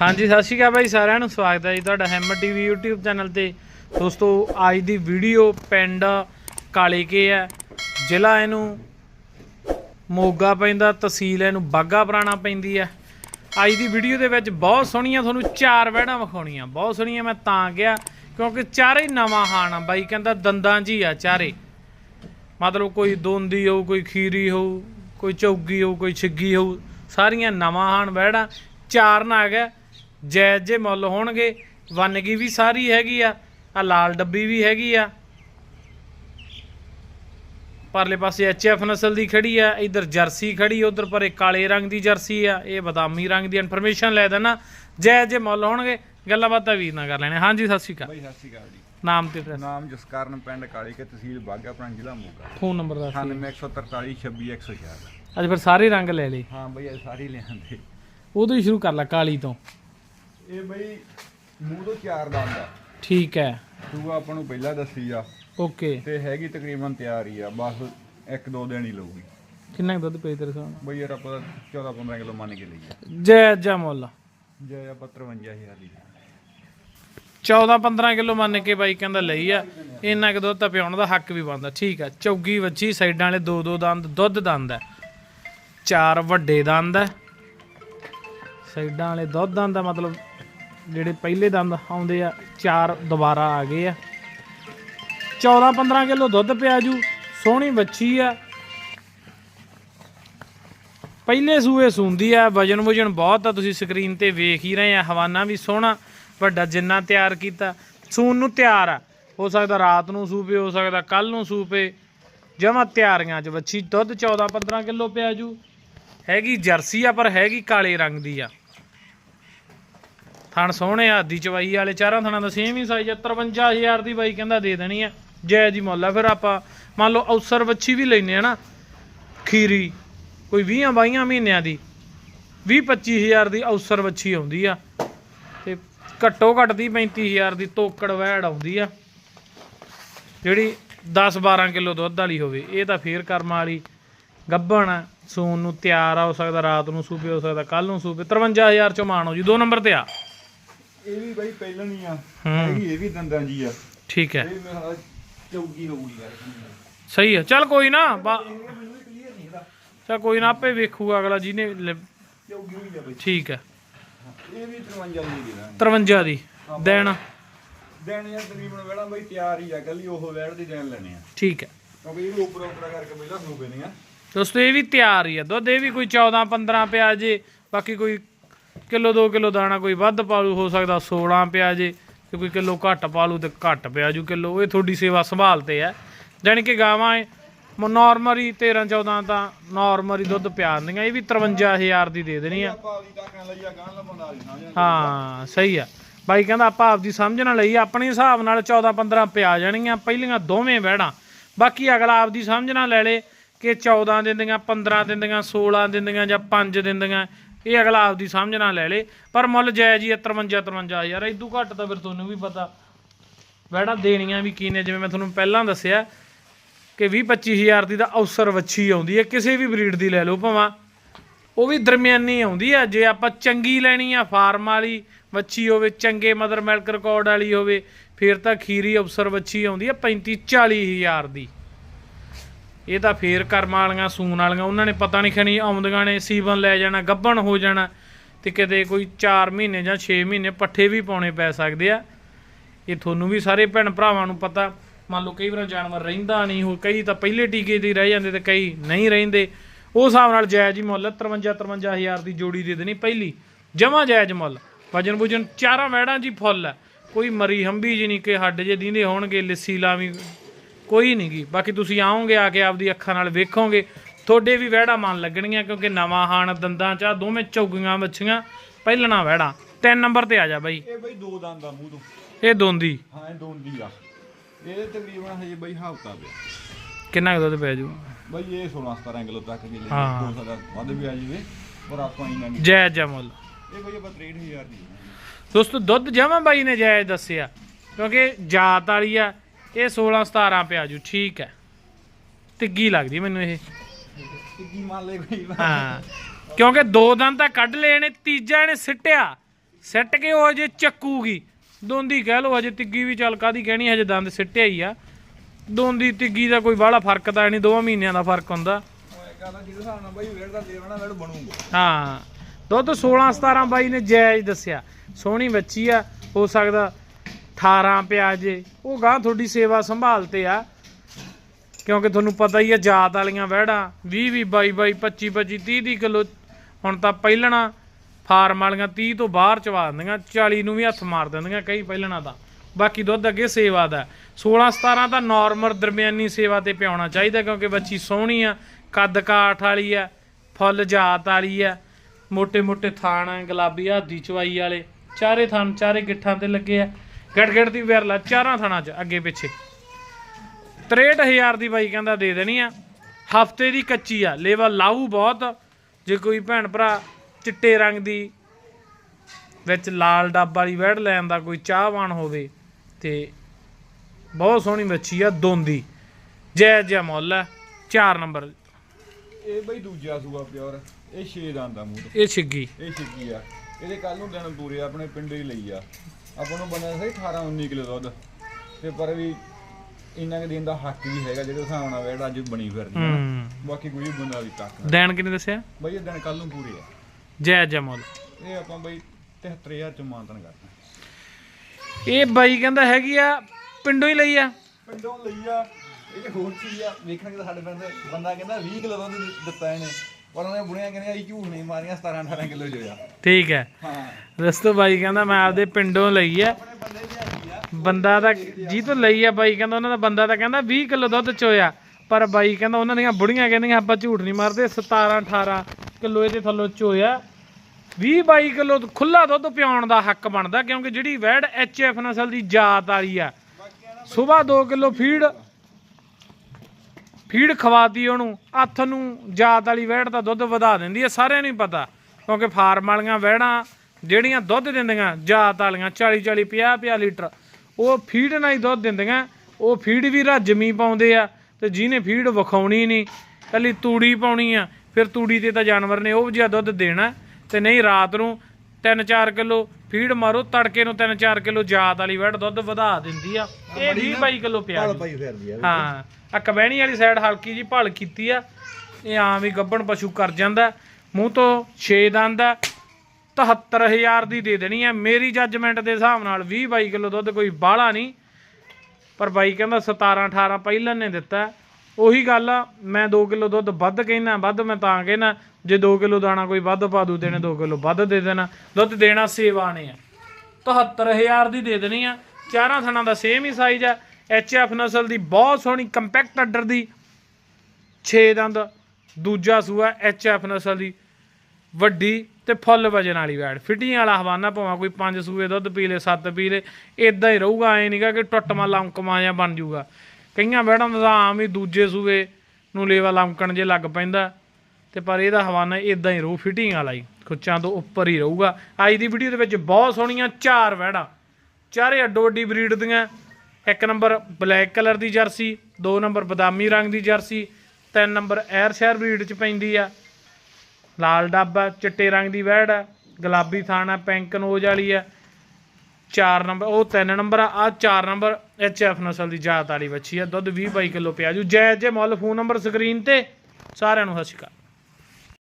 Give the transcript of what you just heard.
ਹਾਂਜੀ, ਸਤਿ ਸ਼੍ਰੀ ਅਕਾਲ ਬਾਈ, ਸਾਰਿਆਂ ਨੂੰ ਸਵਾਗਤ ਹੈ ਜੀ ਤੁਹਾਡਾ ਹੈਮਰ ਟੀਵੀ YouTube ਚੈਨਲ ਤੇ। ਦੋਸਤੋ, ਅੱਜ ਦੀ ਵੀਡੀਓ ਪਿੰਡ ਕਾਲੇਕੇ ਹੈ। ਜ਼ਿਲ੍ਹਾ ਇਹਨੂੰ ਮੋਗਾ ਪੈਂਦਾ, ਤਹਿਸੀਲ ਇਹਨੂੰ ਬਾਗਾ ਪੁਰਾਣਾ ਪੈਂਦੀ ਹੈ। ਅੱਜ ਦੀ ਵੀਡੀਓ ਦੇ ਵਿੱਚ ਬਹੁਤ ਸੋਹਣੀਆਂ ਤੁਹਾਨੂੰ ਚਾਰ ਵਹਿੜਾਂ ਵਿਖਾਉਣੀਆਂ। ਬਹੁਤ ਸੋਹਣੀਆਂ, ਮੈਂ ਤਾਂ ਗਿਆ ਕਿਉਂਕਿ ਚਾਰੇ ਹੀ ਨਵਾਂ ਹਾਣ ਆ ਬਾਈ, ਕਹਿੰਦਾ ਦੰਦਾਂ 'ਚ ਹੀ ਆ ਚਾਰੇ। ਮਤਲਬ ਕੋਈ ਦੋਂਦੀ ਹੋਊ, ਕੋਈ ਖੀਰੀ ਹੋਊ, ਕੋਈ ਚੌਗੀ ਹੋਊ, ਕੋਈ ਛਿੱਗੀ ਹੋਊ, ਸਾਰੀਆਂ ਨਵਾਂ ਹਾਣ ਵਹਿੜਾਂ। ਚਾਰ ਨਾਗ ਹੈ। ਜਾਇਜ਼ ਜੇ ਮੁੱਲ ਹੋਣਗੇ ਵਨਗੀ ਵੀ ਸਾਰੀ ਹੈਗੀ ਆ ਆ ਲਾਲ ਡੱਬੀ ਵੀ ਹੈਗੀ ਆ। ਪਰਲੇ ਪਾਸੇ ਐਚਐਫ ਨਸਲ ਦੀ ਖੜੀ ਆ ਇਧਰ ਜਰਸੀ ਖੜੀ ਉਧਰ ਪਰੇ ਕਾਲੇ ਰੰਗ ਦੀ ਜਰਸੀ ਆ ਇਹ ਬਦਾਮੀ ਰੰਗ ਦੀ ਇਨਫੋਰਮੇਸ਼ਨ ਲੈ ਦੇਣਾ ਜਾਇਜ਼ ਜੇ ਮੁੱਲ ਹੋਣਗੇ ਗੱਲਾਂ ਬਾਤਾਂ ਵੀਰ ਨਾਲ ਕਰ ਲੈਣੇ। ਹਾਂਜੀ ਸਤਿ ਸ਼੍ਰੀ ਅਕਾਲ। ਬਾਈ ਸਤਿ ਸ਼੍ਰੀ ਅਕਾਲ ਜੀ। ਨਾਮ ਤੇ address, ਨਾਮ ਜਸਕਰਨ ਪਿੰਡ ਕਾਲੀ ਕੇ ਤਹਿਸੀਲ ਬਾਗਾ ਆਪਣਾ ਜ਼ਿਲ੍ਹਾ ਮੋਗਾ। ਫੋਨ ਨੰਬਰ ਦੱਸ 9143 26166 ਅੱਜ ਫਿਰ ਸਾਰੇ ਰੰਗ ਲੈ ਲਏ। ਹਾਂ ਬਈ ਸਾਰੀ ਲਿਆਂਦੇ। ਉਦੋਂ ਹੀ ਸ਼ੁਰੂ ਕਰ ਲਾ ਕਾਲੀ ਤੋਂ। ਇਹ ਬਈ ਮੂੰਹ ਤੋਂ ਚਾਰ ਦਾ ਆਂਦਾ ਠੀਕ ਹੈ। ਤੂੰ ਆਪਾਂ ਨੂੰ ਪਹਿਲਾਂ ਦੱਸੀ ਆ। ਓਕੇ। ਤੇ ਹੈਗੀ ਤਕਰੀਬਨ ਤਿਆਰ ਹੀ ਆ ਬਸ ਇੱਕ ਦੋ ਦਿਨ ਹੀ ਲਊਗੀ। ਕਿੰਨਾ ਕੁ ਦੁੱਧ ਪਈ ਤੇਰੇ ਸਾਹਮਣੇ ਬਈ ਯਾਰ ਆਪਾਂ 14 15 ਕਿਲੋ ਮੰਨ ਕੇ ਲਈਏ। ਜੈ ਜਾ ਮੁੱਲ। ਜੇ ਆਪਾਂ 53000 ਦੀ 14 15 ਕਿਲੋ ਮੰਨ ਕੇ ਬਾਈ ਕਹਿੰਦਾ ਲਈ ਆ ਇੰਨਾ ਕੁ ਦੁੱਧ ਤਾਂ ਪਿਆਉਣ ਦਾ ਹੱਕ ਵੀ ਬਣਦਾ। ਠੀਕ ਆ ਚੌਗੀ ਵੱਛੀ ਸਾਈਡਾਂ ਵਾਲੇ ਦੋ ਦੋ ਦੰਦ ਦੁੱਧ ਦੰਦ ਹੈ ਚਾਰ ਵੱਡੇ ਦੰਦ ਹੈ ਸਾਈਡਾਂ ਵਾਲੇ ਦੁੱਧ ਦੰਦ ਦਾ ਮਤਲਬ ਜਿਹੜੇ ਪਹਿਲੇ ਦੰਦ ਆਉਂਦੇ ਆ, ਚਾਰ ਦੁਬਾਰਾ ਆ ਗਏ ਆ। 14 15 ਕਿਲੋ ਦੁੱਧ ਪਿਆ ਜੂ, ਸੋਹਣੀ ਵੱਛੀ ਆ। ਪਹਿਲੇ ਸੂਏ ਸੁੰਦੀ ਆ, ਵਜਨ ਵਜਨ ਬਹੁਤ ਆ, ਤੁਸੀਂ ਸਕਰੀਨ ਤੇ ਵੇਖ ਹੀ ਰਹੇ ਆ, ਹਵਾਨਾ ਵੀ ਸੋਹਣਾ, ਵੱਡਾ ਜਿੰਨਾ ਤਿਆਰ ਕੀਤਾ, ਸੂਣ ਨੂੰ ਤਿਆਰ ਆ। ਹੋ ਸਕਦਾ ਰਾਤ ਨੂੰ ਸੂਪੇ, ਹੋ ਸਕਦਾ ਕੱਲ ਨੂੰ ਸੂਪੇ, ਜਮਾ ਤਿਆਰੀਆਂ ਚ ਵੱਛੀ, ਦੁੱਧ 14 15 ਕਿਲੋ ਪਿਆ ਜੂ। ਹੈਗੀ ਜਰਸੀ ਆ, ਪਰ ਹੈਗੀ ਕਾਲੇ ਰੰਗ ਦੀ ਆ। ਥਣ ਸੋਹਣੇ ਆ ਦੀ ਚਵਾਈ ਵਾਲੇ ਚਾਰਾਂ ਥਣਾਂ ਦਾ ਸੇਮ ਹੀ ਸਾਈਜ਼ 53000 ਦੀ ਬਾਈ ਕਹਿੰਦਾ ਦੇ ਦੇਣੀ ਆ। ਜੈ ਜੀ ਮੁੱਲ ਫਿਰ ਆਪਾਂ ਮੰਨ ਲਓ ਅਵਸਰ ਵੱਛੀ ਵੀ ਲੈਨੇ ਆ ਨਾ, ਖੀਰੀ, ਕੋਈ 20 22 ਮਹੀਨਿਆਂ ਦੀ 20 25000 ਦੀ ਅਵਸਰ ਵੱਛੀ ਆਉਂਦੀ ਆ। ਤੇ ਘੱਟੋ ਘੱਟ ਦੀ 35000 ਦੀ ਤੋਕੜ ਵੈੜ ਆਉਂਦੀ ਆ। ਜਿਹੜੀ 10 12 ਕਿਲੋ ਦੁੱਧ ਵਾਲੀ ਹੋਵੇ, ਇਹ ਤਾਂ ਫੇਰ ਕਰਮ ਵਾਲੀ ਗੱਭਣ ਆ। ਸੂਨ ਨੂੰ ਤਿਆਰ ਆ, ਹੋ ਸਕਦਾ ਰਾਤ ਨੂੰ ਸੂਪੇ, ਹੋ ਸਕਦਾ ਕੱਲ ਨੂੰ ਸੂਪੇ 53000 ਚੋਂ ਮਾਣੋ ਜੀ, ਦੋ ਨੰਬਰ ਤੇ ਆ। ਇਹ ਵੀ ਬਈ ਪਹਿਲਾਂ ਨਹੀਂ ਆ। ਹੂੰ। ਹੈਗੀ ਇਹ ਵੀ ਦੰਦਾਂ ਜੀ ਆ। ਠੀਕ ਹੈ। ਇਹ ਮੇਰਾ ਚੌਗੀ ਹੋਊਗੀ ਯਾਰ। ਸਹੀ ਹੈ ਚੱਲ ਕੋਈ ਨਾ ਚੱਲ ਕੋਈ ਨਾ ਆਪੇ ਵੇਖੂਗਾ ਅਗਲਾ ਜਿਹਨੇ ਚੌਗੀ ਹੋਈ ਆ ਬਈ। ਠੀਕ ਹੈ। ਇਹ ਵੀ 53 ਦੀ ਦੇ ਦਾਂਗੇ। 53 ਦੀ। ਦੇਣ। ਦੇਣ ਯਾਰ ਤਕਰੀਬਨ ਵੇਲਾ ਬਈ ਤਿਆਰ ਹੀ ਆ। ਗੱਲੀ ਉਹ ਵੈੜ ਦੀ ਦੇਣ ਲੈਣੇ ਆ। ਠੀਕ ਹੈ। ਕਿਉਂਕਿ ਇਹ ਵੀ ਉੱਪਰ ਉੱਪਰ ਕਰਕੇ ਪਹਿਲਾਂ ਸੂਬੇ ਨਹੀਂ ਆ। ਦੋਸਤੋ ਇਹ ਵੀ ਤਿਆਰ ਹੀ ਆ। ਦੁੱਧ ਇਹ ਵੀ ਕੋਈ 14 15 ਪਿਆ ਜੇ। ਬਾਕੀ ਕੋਈ ਕਿਲੋ 2 ਕਿਲੋ ਦਾਣਾ ਕੋਈ ਵੱਧ ਪਾ ਪਾਲੂ, ਹੋ ਸਕਦਾ 16 ਪਿਆ ਜੇ ਤੇ ਕੋਈ ਕਿਲੋ ਘੱਟ ਪਾਲੂ ਤੇ ਘੱਟ ਪਿਆ ਜੂ ਕਿਲੋ। ਇਹ ਤੁਹਾਡੀ ਸੇਵਾ ਸੰਭਾਲ ਤੇ ਹੈ। ਜਾਣੀ ਕਿ ਗਾਵਾਂ ਨਾਰਮਲੀ 13 14 ਤਾਂ ਨਾਰਮਲੀ ਦੁੱਧ ਪਿਆ ਦਿੰਦੀਆਂ ਇਹ ਵੀ 53000 ਦੀ ਦੇ ਦੇਣੀ ਆ। ਹਾਂ, ਸਹੀ ਆ। ਬਾਈ ਕਹਿੰਦਾ ਆਪਾਂ ਆਪਦੀ ਸਮਝ ਨਾਲ ਲਈ ਆਪਣੇ ਹਿਸਾਬ ਨਾਲ 14 15 ਪਿਆ ਜਾਣਗੀਆਂ ਪਹਿਲੀਆਂ ਦੋਵੇਂ ਵਹਿੜਾਂ। ਬਾਕੀ ਅਗਲਾ ਆਪਦੀ ਸਮਝ ਨਾਲ ਲੈ ਲੇ ਕਿ 14 ਦਿੰਦੀਆਂ 15 ਦਿੰਦੀਆਂ 16 ਦਿੰਦੀਆਂ ਜਾਂ 5 ਦਿੰਦੀਆਂ ਇਹ ਅਗਲਾ ਆਪਦੀ ਸਮਝ ਨਾਲ ਲੈ ਲੇ। ਪਰ ਮੁੱਲ ਜਾਇਜ਼ ਹੀ ਆ 53 53 ਯਾਰ ਇਦੋਂ ਘੱਟ ਤਾਂ ਫਿਰ ਤੁਹਾਨੂੰ ਵੀ ਪਤਾ। ਵਹਿੜਾਂ ਦੇਣੀਆਂ ਵੀ ਕੀ ਨੇ? ਜਿਵੇਂ ਮੈਂ ਤੁਹਾਨੂੰ ਪਹਿਲਾਂ ਦੱਸਿਆ ਕਿ 20 25000 ਦੀ ਤਾਂ ਅਵਸਰ ਵੱਛੀ ਆਉਂਦੀ ਹੈ। ਕਿਸੇ ਵੀ ਬਰੀਡ ਦੀ ਲੈ ਲਓ ਭਾਵਾਂ। ਉਹ ਵੀ ਦਰਮਿਆਨੀ ਆਉਂਦੀ ਆ। ਜੇ ਆਪਾਂ ਚੰਗੀ ਲੈਣੀ ਆ, ਫਾਰਮ ਵਾਲੀ ਵੱਛੀ ਹੋਵੇ, ਚੰਗੇ ਮਦਰ ਮਿਲਕ ਰਿਕਾਰਡ ਵਾਲੀ ਹੋਵੇ, ਫਿਰ ਤਾਂ ਖੀਰੀ ਅਫਸਰ ਵੱਛੀ ਆਉਂਦੀ ਆ 35 40 ਹਜ਼ਾਰ ਦੀ। ਇਹ ਤਾਂ ਫੇਰ ਕਰਮ ਵਾਲੀਆਂ, ਸੂਣ ਵਾਲੀਆਂ, ਉਹਨਾਂ ਨੇ ਪਤਾ ਨਹੀਂ ਖਣੀ ਆਉਂਦੀਆਂ ਨੇ, ਸੀਵਨ ਲੈ ਜਾਣਾ, ਗੱਭਣ ਹੋ ਜਾਣਾ, ਤੇ ਕਿਤੇ ਕੋਈ 4 ਮਹੀਨੇ ਜਾਂ 6 ਮਹੀਨੇ ਪੱਠੇ ਵੀ ਪਾਉਣੇ ਪੈ ਸਕਦੇ ਆ। ਇਹ ਤੁਹਾਨੂੰ ਵੀ ਸਾਰੇ ਭੈਣ ਭਰਾਵਾਂ ਨੂੰ ਪਤਾ, ਮੰਨ ਲਓ ਕਈ ਵਾਰ ਜਾਨਵਰ ਰਹਿੰਦਾ ਨਹੀਂ ਹੋ ਕਈ ਤਾਂ ਪਹਿਲੇ ਟੀਕੇ ਦੇ ਰਹਿ ਜਾਂਦੇ ਤੇ ਕਈ ਨਹੀਂ ਰਹਿੰਦੇ। ਉਹ ਹਿਸਾਬ ਨਾਲ ਜਾਇਜ਼ ਹੀ ਮੁੱਲ 53 53000 ਦੀ ਜੋੜੀ ਦੇ ਦੇਣੀ ਪਹਿਲੀ, ਜਮਾ ਜਾਇਜ਼ ਮੁੱਲ। ਵਜਨ ਵੁਜਨ ਚਾਰਾਂ ਵੈੜਾਂ ਜੀ ਫੁੱਲ ਹੈ ਕੋਈ ਮਰੀ ਹੰਬੀ ਜੀ ਨਹੀਂ, ਕਿ ਹੱਡ ਜੇ ਦੀਂਦੇ ਹੋਣਗੇ, ਲਿੱਸੀ ਲਾਵੀਂ ਕੋਈ ਨਹੀਂ ਗੀ। ਬਾਕੀ ਤੁਸੀਂ ਆਓਗੇ ਆ ਕੇ ਆਪਦੀ ਅੱਖਾਂ ਨਾਲ ਵੇਖੋਗੇ। ਤੁਹਾਡੇ ਵੀ ਵਹਿੜਾ ਮਨ ਲੱਗਣਗੀਆਂ ਕਿਉਂਕਿ ਨਵਾਂ ਹਾਣ ਦੰਦਾਂ ਚ ਦੋਵੇਂ ਚੌਗੀਆਂ ਮੱਛੀਆਂ ਪਹਿਲਣਾ ਵਹਿੜਾ। ਤਿੰਨ ਨੰਬਰ ਤੇ ਆ ਜਾ ਬਾਈ। ਇਹ ਬਈ ਦੋ ਦੰਦ ਦਾ ਮੂੰਹ ਤੋਂ। ਇਹ ਦੋਂਦੀ। ਹਾਂ ਇਹ ਦੋਂਦੀ ਆ। ਇਹ ਤਕਰੀਬਨ ਹਜੇ ਬਈ ਹਫਤਾ ਪਿਆ। ਕਿੰਨਾ ਕੁ ਦੁੱਧ ਪੈ ਜੂ? ਬਈ ਇਹ 16 17 ਕਿਲੋ ਤੱਕ ਵੀ ਲੈ ਹਾਂ। ਸਕਦਾ ਵੱਧ ਵੀ ਆ ਜਾਵੇ ਪਰ ਆਪਾਂ ਇੰਨਾ ਨਹੀਂ। ਜਾ ਮੁੱਲ। ਇਹ ਬਈ ਆਪਾਂ 63000 ਦੀ ਦੋਸਤੋ ਦੁੱਧ ਜਮਾ ਬਾਈ ਨੇ ਜਾਇਜ਼ ਦੱਸਿਆ ਕਿਉਂਕਿ ਜਾਤ ਵਾਲੀ ਆ ਇਹ 16 17 ਪਿਆ ਜੂ ਠੀਕ ਹੈ। ਤਿੱਗੀ ਲੱਗਦੀ ਮੈਨੂੰ ਇਹ। ਕੀ ਮੰਨ ਲੈ ਕੋਈ ਹਾਂ। ਕਿਉਂਕਿ ਦੋ ਦਿਨ ਤਾਂ ਕੱਢ ਲਏ ਨੇ ਤੀਜਾ ਇਹਨੇ ਸਿੱਟਿਆ। ਸਿੱਟ ਕੇ ਉਹ ਅਜੇ ਚੱਕੂਗੀ। ਦੋਂਦੀ ਕਹਿ ਲੋ ਅਜੇ ਤਿੱਗੀ ਵੀ ਚੱਲ ਕਾਦੀ ਕਹਿਣੀ ਹਜੇ ਦੰਦ ਸਿੱਟਿਆ ਹੀ ਆ। ਦੋਂਦੀ ਤਿੱਗੀ ਦਾ ਕੋਈ ਬਾਹਲਾ ਫ਼ਰਕ ਤਾਂ ਨਹੀਂ ਦੋਵਾਂ ਮਹੀਨਿਆਂ ਦਾ ਫ਼ਰਕ ਹੁੰਦਾ। ਹਾਂ। ਦੁੱਧ 16 17 ਬਾਈ ਨੇ ਜਾਇਜ਼ ਦੱਸਿਆ। ਸੋਹਣੀ ਬੱਚੀ ਆ ਹੋ ਸਕਦਾ 18 ਪਿਆ ਜੇ, ਉਹ ਗਾਂ ਤੁਹਾਡੀ ਸੇਵਾ ਸੰਭਾਲ ਤੇ ਆ। ਕਿਉਂਕਿ ਤੁਹਾਨੂੰ ਪਤਾ ਹੀ ਆ, ਜਾਤ ਵਾਲੀਆਂ ਵਹਿੜਾਂ 20 20 22 22 25 25 30 ਦੀ ਕਿਲੋ, ਹੁਣ ਤਾਂ ਪਹਿਲਣਾ ਫਾਰਮ ਵਾਲੀਆਂ 30 ਤੋਂ ਬਾਹਰ ਚਵਾ ਦਿੰਦੀਆਂ 40 ਨੂੰ ਵੀ ਹੱਥ ਮਾਰ ਦਿੰਦੀਆਂ ਕਈ ਪਹਿਲਣਾ ਤਾਂ ਬਾਕੀ ਦੁੱਧ ਅੱਗੇ ਸੇਵਾ ਦਾ। 16 17 ਤਾਂ ਨਾਰਮਲ ਦਰਮਿਆਨੀ ਸੇਵਾ ਤੇ ਪਿਆਉਣਾ ਚਾਹੀਦਾ, ਕਿਉਂਕਿ ਬੱਚੀ ਸੋਹਣੀ ਆ, ਕੱਦ ਕਾਠ ਵਾਲੀ ਆ, ਫੁੱਲ ਜਾਤ ਵਾਲੀ ਆ ਮੋٹے ਮੋٹے ਥਾਣ ਆ ਗੁਲਾਬੀ ਹਾਦੀ ਚਵਾਈ ਵਾਲੇ, ਚਾਰੇ ਥਾਣ ਚਾਰੇ ਗਿੱਠਾਂ ਤੇ ਲੱਗੇ ਆ। ਗੜ ਗੜ ਦੀ ਵਿਰਲਾ ਚਾਰਾਂ ਥਾਣਾਂ 'ਚ ਅੱਗੇ ਪਿੱਛੇ। 63000 ਦੀ ਬਾਈ ਕਹਿੰਦਾ ਦੇ ਦੇਣੀ ਆ। ਹਫ਼ਤੇ ਦੀ ਕੱਚੀ ਆ ਲੇਵਾ ਲਾਊ ਬਹੁਤ। ਜੇ ਕੋਈ ਭੈਣ ਭਰਾ ਚਿੱਟੇ ਰੰਗ ਦੀ ਵਿੱਚ ਲਾਲ ਡੱਬ ਵਾਲੀ ਵੈੜ ਲੈਣ ਦਾ ਕੋਈ ਚਾਹਵਾਨ ਹੋਵੇ ਤੇ ਬਹੁਤ ਸੋਹਣੀ ਮੱਛੀ ਆ ਦੋਂਦੀ। ਜੈ ਜੈ ਮੁੱਲ ਆ 4 ਨੰਬਰ। ਇਹ ਬਈ ਦੂਜਾ ਸੂਆ ਪਿਓਰ ਇਹ 6 ਦੰਦ ਦਾ ਮੂੰਹ। ਇਹ ਛਿੱਗੀ। ਇਹ ਛਿੱਕੀ ਆ। ਇਹਦੇ ਕੱਲ ਨੂੰ ਦਿਨ ਪੂਰੇ ਆਪਣੇ ਪਿੰਡੇ ਹੀ ਲਈ ਆ। ਆਪਾਂ ਨੂੰ ਬਣਿਆ ਸੀ 18 19 ਕਿਲੋ ਦੁੱਧ। ਤੇ ਪਰ ਵੀ ਇੰਨਾ ਕੁ ਦਿਨ ਦਾ ਹੱਕ ਵੀ ਹੈਗਾ ਜਿਹੜੇ ਹਿਸਾਬ ਨਾਲ ਵੇੜ ਅੱਜ ਬਣੀ ਫਿਰਦੀ ਹੂੰ ਬਾਕੀ ਕੋਈ ਬੰਦਾ ਵੀ ਤੱਕ ਦੇਣ ਕਿਨੇ ਦੱਸਿਆ? ਬਈ ਇਹ ਦਿਨ ਕੱਲ ਨੂੰ ਪੂਰੇ ਆ। ਜੈ ਜੈ ਮੁੱਲ। ਇਹ ਆਪਾਂ ਬਈ 73000 ਚ ਮਾਨਤਨ ਕਰਦੇ ਇਹ ਬਾਈ ਕਹਿੰਦਾ ਹੈਗੀ ਆ ਪਿੰਡੋਂ ਹੀ ਲਈ ਆ। ਪਿੰਡੋਂ ਲਈ ਆ। ਇਹ ਹੋਰ ਚੀਜ਼ ਆ ਵੇਖਣ ਕਿ ਸਾਡੇ ਪਿੰਡ ਦੇ ਬੰਦਾ ਕਹਿੰਦਾ 20 ਕਿਲੋ ਦੁੱਧ ਦਿੱਤਾ ਇਹਨੇ। ਪਰ ਉਹਨੇ ਬੁਣਿਆ ਕਹਿੰਦੇ ਆਈ ਝੂਠ ਨਹੀਂ ਮਾਰੀਆਂ 17 18 ਕਿਲੋ ਜੋ ਆ ਠੀਕ ਹੈ। ਹਾਂ। ਰਸਤੋ ਬਾਈ ਕਹਿੰਦਾ ਮੈਂ ਆਪਦੇ ਪਿੰਡੋਂ ਲਈ ਆ ਆਪਣੇ ਬੰਦੇ ਦੀ ਹੈਗੀ ਆ ਬੰਦਾ ਤਾਂ ਜੀ ਤੋਂ ਲਈ ਆ ਬਾਈ ਕਹਿੰਦਾ ਉਹਨਾਂ ਦਾ ਬੰਦਾ ਤਾਂ ਕਹਿੰਦਾ 20 ਕਿਲੋ ਦੁੱਧ ਚੋਇਆ। ਪਰ ਬਾਈ ਕਹਿੰਦਾ ਉਹਨਾਂ ਦੀਆਂ ਬੁੜੀਆਂ ਕਹਿੰਦੀਆਂ ਆਪਾਂ ਝੂਠ ਨਹੀਂ ਮਾਰਦੇ 17 18 ਕਿਲੋ ਇਹਦੇ ਥੱਲੋਂ ਚੋਇਆ। 20 22 ਕਿਲੋ ਖੁੱਲਾ ਦੁੱਧ ਪਿਆਉਣ ਦਾ ਹੱਕ ਬਣਦਾ ਕਿਉਂਕਿ ਜਿਹੜੀ ਵੈੜ ਐਫ ਨਸਲ ਦੀ ਜਾਤ ਵਾਲੀ ਆ ਸਵੇਰ 2 ਕਿਲੋ ਫੀਡ ਫੀਡ ਖਵਾਤੀ ਉਹਨੂੰ ਹੱਥ ਨੂੰ, ਜਾਤ ਵਾਲੀ ਵਹਿੜ ਦਾ ਦੁੱਧ ਵਧਾ ਦਿੰਦੀ ਹੈ, ਸਾਰਿਆਂ ਨੂੰ ਪਤਾ। ਕਿਉਂਕਿ ਫਾਰਮ ਵਾਲੀਆਂ ਵਹਿੜਾਂ ਜਿਹੜੀਆਂ ਦੁੱਧ ਦਿੰਦੀਆਂ, ਜਾਤ ਵਾਲੀਆਂ 40 40 50 50 ਲੀਟਰ, ਉਹ ਫੀਡ ਨਾਲ ਹੀ ਦੁੱਧ ਦਿੰਦੀਆਂ। ਉਹ ਫੀਡ ਵੀ ਰੱਜਮੀ ਪਾਉਂਦੇ ਆ, ਤੇ ਜਿਹਨੇ ਫੀਡ ਵਿਖਾਉਣੀ ਨਹੀਂ ਕੱਲੀ ਤੂੜੀ ਪਾਉਣੀ ਆ, ਫਿਰ ਤੂੜੀ ਤੇ ਤਾਂ ਜਾਨਵਰ ਨੇ ਉਹ ਜਿਹਾ ਦੁੱਧ ਦੇਣਾ, ਤੇ ਨਹੀਂ ਰਾਤ ਨੂੰ 3-4 ਕਿਲੋ ਫੀਡ ਮਾਰੋ ਤੜਕੇ ਨੂੰ 3-4 ਕਿਲੋ ਜਾਤ ਵਾਲੀ ਵੈੜ ਦੁੱਧ ਵਧਾ ਦਿੰਦੀ ਆ। ਇਹ 20-22 ਕਿਲੋ ਪਿਆ ਜੀ। ਪਈ ਫਿਰਦੀ ਆ ਹਾਂ ਆ ਕਬੈਣੀ ਵਾਲੀ ਸਾਈਡ ਹਲਕੀ ਜੀ ਭਲ ਕੀਤੀ ਆ। ਇਹ ਆਮ ਹੀ ਗੱਬਣ ਪਸ਼ੂ ਕਰ ਜਾਂਦਾ। ਮੂੰਹ ਤੋਂ 6 ਦੰਦ ਆ। 73000 ਦੀ ਦੇ ਦੇਣੀ ਆ। ਮੇਰੀ ਜੱਜਮੈਂਟ ਦੇ ਹਿਸਾਬ ਨਾਲ 20 22 ਕਿਲੋ ਦੁੱਧ ਕੋਈ ਬਾਹਲਾ ਨਹੀਂ। ਪਰ ਬਾਈ ਕਹਿੰਦਾ 17 18 ਪਹਿਲਾਂ ਨੇ ਦਿੱਤਾ। ਉਹੀ ਗੱਲ ਆ, ਮੈਂ 2 ਕਿਲੋ ਦੁੱਧ ਵੱਧ ਕਹਿਣਾ ਵੱਧ ਮੈਂ ਤਾਂ ਕਹਿਣਾ ਜੇ 2 ਕਿਲੋ ਦਾਣਾ ਕੋਈ ਵੱਧ ਪਾ ਦੂ, ਦੇਣੇ 2 ਕਿਲੋ ਵੱਧ ਦੇ ਦੇਣਾ, ਦੁੱਧ ਦੇਣਾ ਸੇਵਾ ਨੇ। ਆ 73000 ਦੀ ਦੇ ਦੇਣੀ ਆ, ਚਾਰਾਂ ਥਣਾਂ ਦਾ ਸੇਮ ਹੀ ਸਾਈਜ਼ ਆ ਐਫ ਨਸਲ ਦੀ ਬਹੁਤ ਸੋਹਣੀ ਕੰਪੈਕਟ ਅੱਡਰ ਦੀ 6 ਦੰਦ, ਦੂਜਾ ਸੂਆ ਐਫ ਨਸਲ ਦੀ ਵੱਡੀ ਤੇ ਫੁੱਲ ਵਜਨ ਵਾਲੀ ਵੈੜ। ਫਿਟੀਆਂ ਵਾਲਾ ਹਵਾਨਾ ਭਾਵੇਂ, ਕੋਈ ਪੰਜ ਸੂਏ ਦੁੱਧ ਪੀ ਲੇ, ਸੱਤ ਪੀ ਲੇ ਇਦਾਂ ਹੀ ਰਹੂਗਾ, ਐ ਨਹੀਂਗਾ ਕਿ ਟੁੱਟਮਾ ਲੰਕਮਾ ਜਾਂ ਬਣ ਜਾਊਗਾ ਕਈਆਂ ਵੈੜਾਂ ਦਾ ਤਾਂ ਆਮ ਹੀ ਦੂਜੇ ਸੂਏ ਨੂੰ ਲੇਵਾ ਲਮਕਣ ਜੇ ਲੱਗ ਪੈਂਦਾ। ਤੇ ਪਰ ਇਹਦਾ ਹਵਾਨਾ ਇਦਾਂ ਹੀ ਰਹੂ ਫਿਟਿੰਗ ਵਾਲਾ ਹੀ ਖੁੱਚਾਂ ਤੋਂ ਉੱਪਰ ਹੀ ਰਹੂਗਾ। ਅੱਜ ਦੀ ਵੀਡੀਓ ਦੇ ਵਿੱਚ ਬਹੁਤ ਸੋਹਣੀਆਂ ਚਾਰ ਵੈੜਾਂ ਚਾਰੇ ਅੱਡੋ ਅੱਡੀ ਬਰੀਡ ਦੀਆਂ। ਇੱਕ ਨੰਬਰ ਬਲੈਕ ਕਲਰ ਦੀ ਜਰਸੀ, ਦੋ ਨੰਬਰ ਬਦਾਮੀ ਰੰਗ ਦੀ ਜਰਸੀ, ਤਿੰਨ ਨੰਬਰ ਐਰ ਸ਼ਹਿਰ ਬਰੀਡ ਚ ਪੈਂਦੀ ਆ। ਲਾਲ ਡੱਬਾ, ਚਿੱਟੇ ਰੰਗ ਦੀ ਵੈੜ ਆ। ਗੁਲਾਬੀ ਥਾਣਾ ਆ ਪੈਂਕ ਨੋਜ ਵਾਲੀ ਆ। ਚਾਰ ਨੰਬਰ, ਉਹ ਤਿੰਨ ਨੰਬਰ ਆ ਆ ਚਾਰ ਨੰਬਰ ਐਫ ਨਸਲ ਦੀ ਜਾਤ ਵਾਲੀ ਬੱਚੀ ਆ, ਦੁੱਧ 20 22 ਕਿਲੋ ਪਿਆ ਜੂ। ਜੈ ਜੈ ਮੁੱਲ, ਫੋਨ ਨੰਬਰ ਸਕਰੀਨ ਤੇ, ਸਾਰਿਆਂ ਨੂੰ ਸਤਿ ਸ਼੍ਰੀ ਅਕਾਲ।